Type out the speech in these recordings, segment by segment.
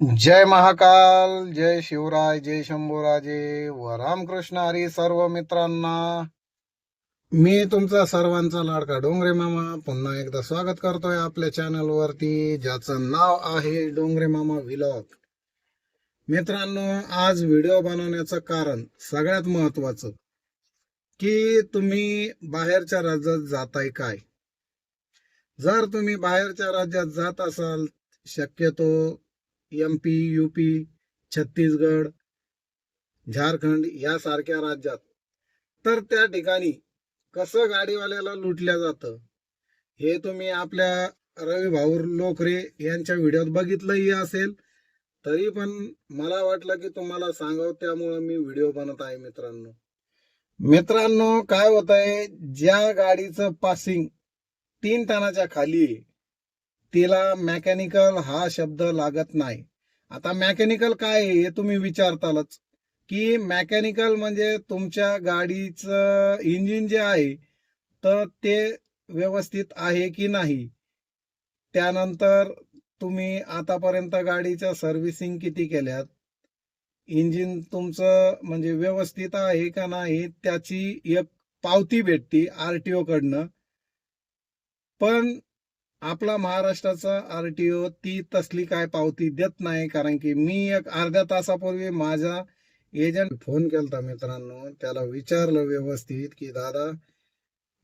जय महाकाल जय शिवराय जय शंभूराजे व रामकृष्ण हरी सर्व मित्रांना. मी तुमचा सर्वांचा लाडका डोंगरे मामा पुन्हा एकदा स्वागत करतोय आपल्या चॅनल वरती ज्याचं नाव आहे डोंगरे मामा व्हिलॉग मित्रांनो आज व्हिडिओ बनवण्याचं कारण सगळ्यात महत्वाचं की तुम्ही बाहेरच्या राज्यात जाताय काय? जर तुम्ही बाहेरच्या राज्यात जात असाल शक्यतो M P U P Chhattisgarh Jharkhand यासारख्या राज्यात. तर त्या ठिकाणी कसं गाडीवाल्याला लुटल्या जातं हे तुम्ही आपल्या रवी भाऊ लोकरे यांच्या व्हिडिओत बघितलंही असेल. तरी पण मला वाटलं की तुम्हाला सांगावं त्यामुळं मी व्हिडिओ बनत आहे मित्रांनो. मित्रांनो काय होत आहे ज्या गाडीचं पासिंग तीन टनाच्या खाली आहे, तिला मेकॅनिकल हा शब्द लागत नाही. आता मेकॅनिकल काय आहे हे तुम्ही विचारतालच. की मेकॅनिकल म्हणजे तुमच्या गाडीचं इंजिन जे आहे तर ते व्यवस्थित आहे की नाही? त्यानंतर तुम्ही आतापर्यंत गाडीच्या सर्व्हिसिंग किती केल्यात? इंजिन तुमचं म्हणजे व्यवस्थित आहे का नाही? त्याची एक पावती भेटती आरटीओ कडनं. पण आपला महाराष्ट्राचा आर टी ओ ती तसली काय पावती देत नाही कारण की मी एक अर्ध्या तासापूर्वी माझा एजंट फोन केलता मित्रांनो. त्याला विचारलं व्यवस्थित की दादा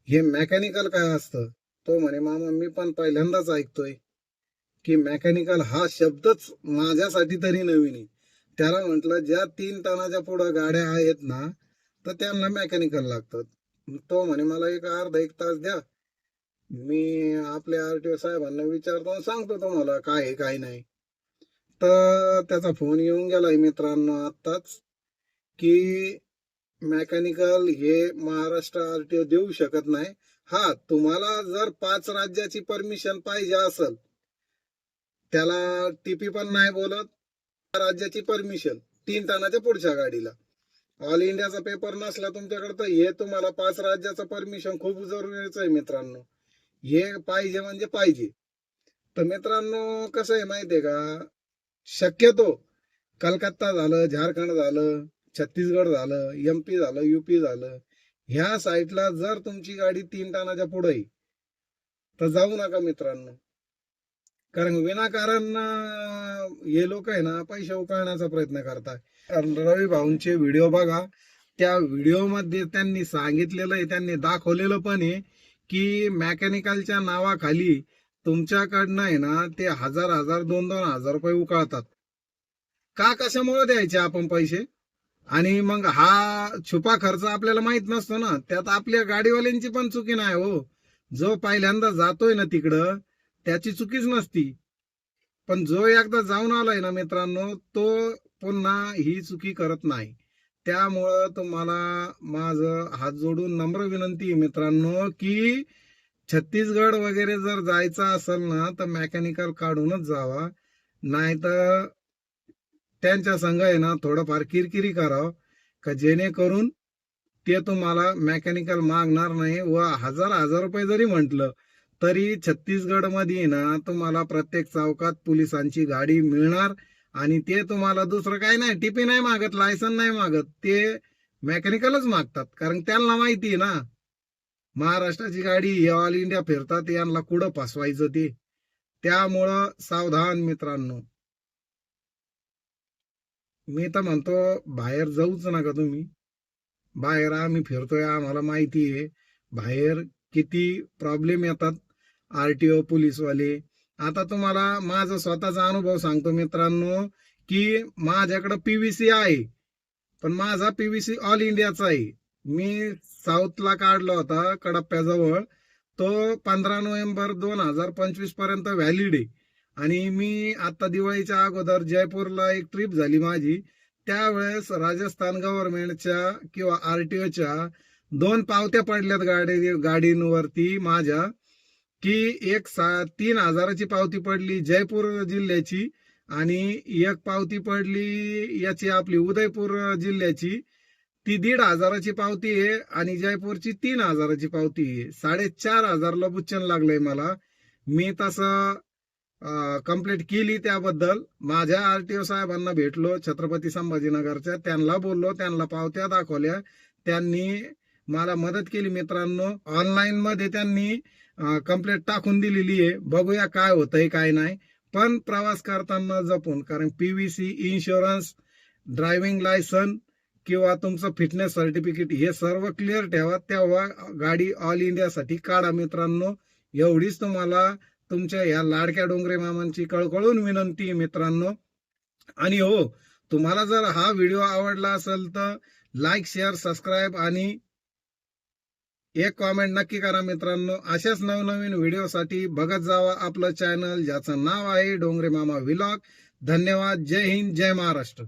हे मेकॅनिकल काय असतं? तो म्हणे मामा मी पण पहिल्यांदाच ऐकतोय की मेकॅनिकल हा शब्दच माझ्यासाठी तरी नवीन आहे. त्याला म्हटलं ज्या तीन टनाच्या पुढं गाड्या आहेत ना तर त्यांना मेकॅनिकल लागतात तो म्हणे मला एक अर्धा एक तास द्या. मी आपल्या आरटीओ साहेबांना विचारतो सांगतो तुम्हाला काय आहे काय नाही. तर त्याचा फोन येऊन गेलाय मित्रांनो आत्ताच की मेकॅनिकल हे महाराष्ट्र आरटीओ देऊ शकत नाही. हा तुम्हाला जर पाच राज्याची परमिशन पाहिजे असेल त्याला टीपी पण नाही बोलत राज्याची परमिशन तीन टनाच्या पुढच्या गाडीला. ऑल इंडियाचा पेपर नसला तुमच्याकडे तर हे तुम्हाला पाच राज्याचं परमिशन खूप जरुरीचं आहे मित्रांनो. हे पाहिजे म्हणजे पाहिजे. तर मित्रांनो कसं आहे माहितीये का? शक्यतो कलकत्ता झालं झारखंड झालं छत्तीसगड झालं एम पी झालं युपी झालं ह्या साईडला जर तुमची गाडी तीन टनाच्या पुढे तर जाऊ नका मित्रांनो. कारण विनाकारण हे लोक आहे ना पैसे उकळण्याचा प्रयत्न करतात. रवी भाऊंचे व्हिडिओ बघा. त्या व्हिडिओमध्ये त्यांनी सांगितलेलं आहे त्यांनी दाखवलेलं पण आहे. की मेकॅनिकलच्या नावाखाली तुमच्याकडनं आहे ना ते हजार हजार दोन दोन हजार रुपये उकळतात. का कशामुळे द्यायचे आपण पैसे? आणि मग हा छुपा खर्च आपल्याला माहीत नसतो ना त्यात आपल्या गाडीवाल्यांची पण चुकी नाही हो. जो पहिल्यांदा जातोय ना तिकडं त्याची चुकीच नसती. पण जो एकदा जाऊन आलाय ना मित्रांनो तो पुन्हा ही चुकी करत नाही. त्यामुळं तुम्हाला माझं हात जोडून नम्र विनंती मित्रांनो की छत्तीसगड वगैरे जर जायचं असेल ना तर मेकॅनिकल काढूनच जावा. नाही तर त्यांच्या संघ आहे ना थोडंफार किरकिरी करावं का जेणेकरून ते तुम्हाला मेकॅनिकल मागणार नाही व हजार हजार रुपये जरी म्हटलं तरी छत्तीसगडमध्ये ना तुम्हाला प्रत्येक चौकात पोलिसांची गाडी मिळणार. आणि ते तुम्हाला दुसरं काही नाही टिपी नाही मागत लायसन नाही मागत ते मेकॅनिकलच मागतात. कारण त्यांना माहिती आहे ना महाराष्ट्राची गाडी हे ऑल इंडिया फिरतात यांना कुठं फसवायचं ते. त्यामुळं सावधान मित्रांनो. मी तर म्हणतो बाहेर जाऊच नका तुम्ही. बाहेर आम्ही फिरतोय आम्हाला माहिती आहे. बाहेर किती प्रॉब्लेम येतात. आरटीओ पोलीसवाले आता तुम्हाला माझा स्वतःचा अनुभव सांगतो मित्रांनो की माझ्याकडं पीव्हीसी आहे पण माझा पीव्हीसी ऑल इंडियाचा आहे. मी साऊथला काढला होता कडप्प्याजवळ. तो पंधरा नोव्हेंबर दोन हजार पंचवीसपर्यंत व्हॅलिड आहे. आणि मी आता दिवाळीच्या अगोदर जयपूरला एक ट्रिप झाली माझी. त्यावेळेस राजस्थान गव्हर्नमेंटच्या किंवा आरटीओच्या दोन पावत्या पडल्यात गाडी गाडींवरती माझ्या. की एक सा तीन हजाराची पावती पडली जयपूर जिल्ह्याची आणि एक पावती पडली याची आपली उदयपूर जिल्ह्याची. ती दीड हजाराची पावती आहे आणि जयपूरची तीन हजाराची पावती आहे. साडेचार हजारला बुच्चन लागलंय मला. मी तसं कंप्लीट केली त्याबद्दल. माझ्या आरटीओ साहेबांना भेटलो छत्रपती संभाजीनगरच्या. त्यांना बोललो त्यांना पावत्या दाखवल्या. त्यांनी मला मदत केली मित्रांनो. ऑनलाईन मध्ये त्यांनी कंप्लेंट टाकून दिलेली आहे. बघूया काय होतंय काय नाही. पण प्रवास करताना जपून कारण पीव्हीसी इन्शुरन्स ड्रायव्हिंग लायसन किंवा तुमचं फिटनेस सर्टिफिकेट हे सर्व क्लिअर ठेवा. तेव्हा गाडी ऑल इंडियासाठी काढा मित्रांनो. एवढीच तुम्हाला तुमच्या या लाडक्या डोंगरे मामांची कळकळून विनंती मित्रांनो. आणि हो तुम्हाला जर हा व्हिडिओ आवडला असेल तर लाईक शेअर सबस्क्राईब आणि एक कॉमेंट नक्की करा मित्रांनो. अशाच नवनवीन व्हिडिओसाठी बघत जावा आपलं चॅनल ज्याचं नाव आहे डोंगरे मामा विलॉग धन्यवाद. जय हिंद. जय महाराष्ट्र.